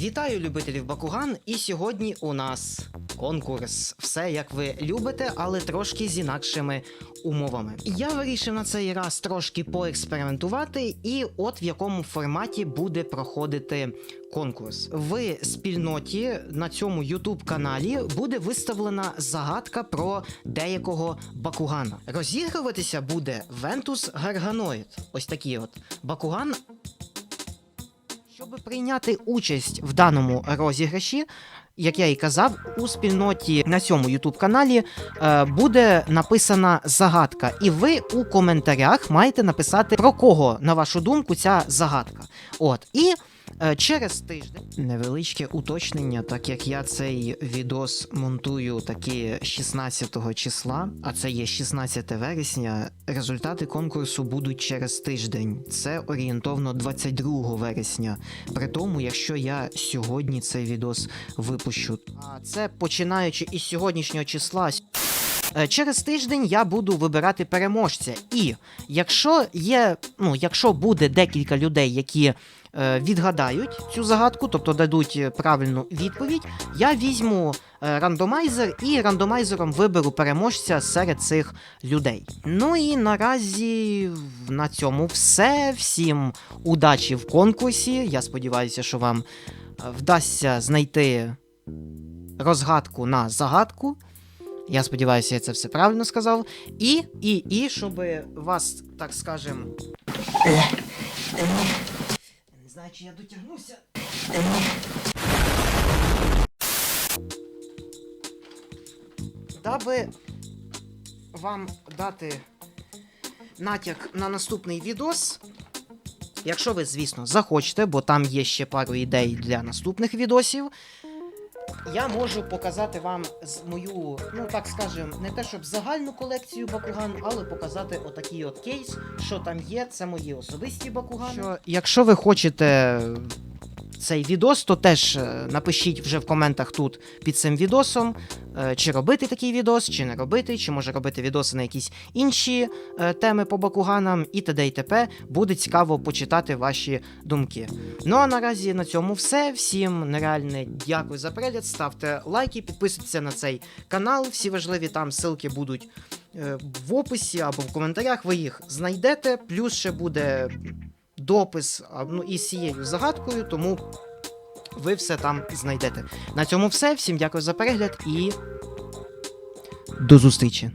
Вітаю любителів Бакуган, і сьогодні у нас конкурс. Все як ви любите, але трошки з інакшими умовами. Я вирішив на цей раз трошки поекспериментувати, і от в якому форматі буде проходити конкурс. В спільноті на цьому youtube каналі буде виставлена загадка про деякого бакугана. Розігруватися буде Ventus Garganoid. Ось такий от бакуган щоб прийняти участь в даному розіграші, як я і казав, у спільноті на цьому youtube каналі е, буде написана загадка, і ви у коментарях маєте написати про кого, на вашу думку, ця загадка. От і. Е, Через тиждень невеличке уточнення, так як я цей відос монтую таки 16 числа, а це є 16 вересня. Результати конкурсу будуть через тиждень. Це орієнтовно 22 вересня. При тому, якщо я сьогодні цей відос випущу. А це починаючи із сьогоднішнього числа. Е, Через тиждень я буду вибирати переможця. І якщо є, ну, якщо буде декілька людей, які е, відгадають цю загадку, тобто дадуть правильну відповідь, я візьму е, рандомайзер і рандомайзером виберу переможця серед цих людей. Ну і наразі на цьому все. Всім удачі в конкурсі. Я сподіваюся, що вам вдасться знайти розгадку на загадку. Я сподіваюся, я це все правильно сказав. І, і, і, щоб вас, так скажем. Не знаю, чи я дотягнуся. Даби вам дати натяк на наступний відос. Якщо ви, звісно, захочете, бо там є ще пару ідей для наступних відосів. Я можу показати вам з мою, ну так скажем, не те щоб загальну колекцію бакуган, але показати отакий от кейс, що там є, це мої особисті бакугани. Що, якщо ви хочете цей відос, то теж е, напишіть вже в коментах тут під цим відосом, е, чи робити такий відос, чи не робити, чи може робити відоси на якісь інші е, теми по бакуганам і т.д. і т.п. Буде цікаво почитати ваші думки. Ну а наразі на цьому все. Всім нереальне дякую за перегляд. Ставте лайки, підписуйтесь на цей канал. Всі важливі там ссылки будуть в описі або в коментарях. Ви їх знайдете. Плюс ще буде допис ну, із цією загадкою, тому ви все там знайдете. На цьому все. Всім дякую за перегляд і до зустрічі.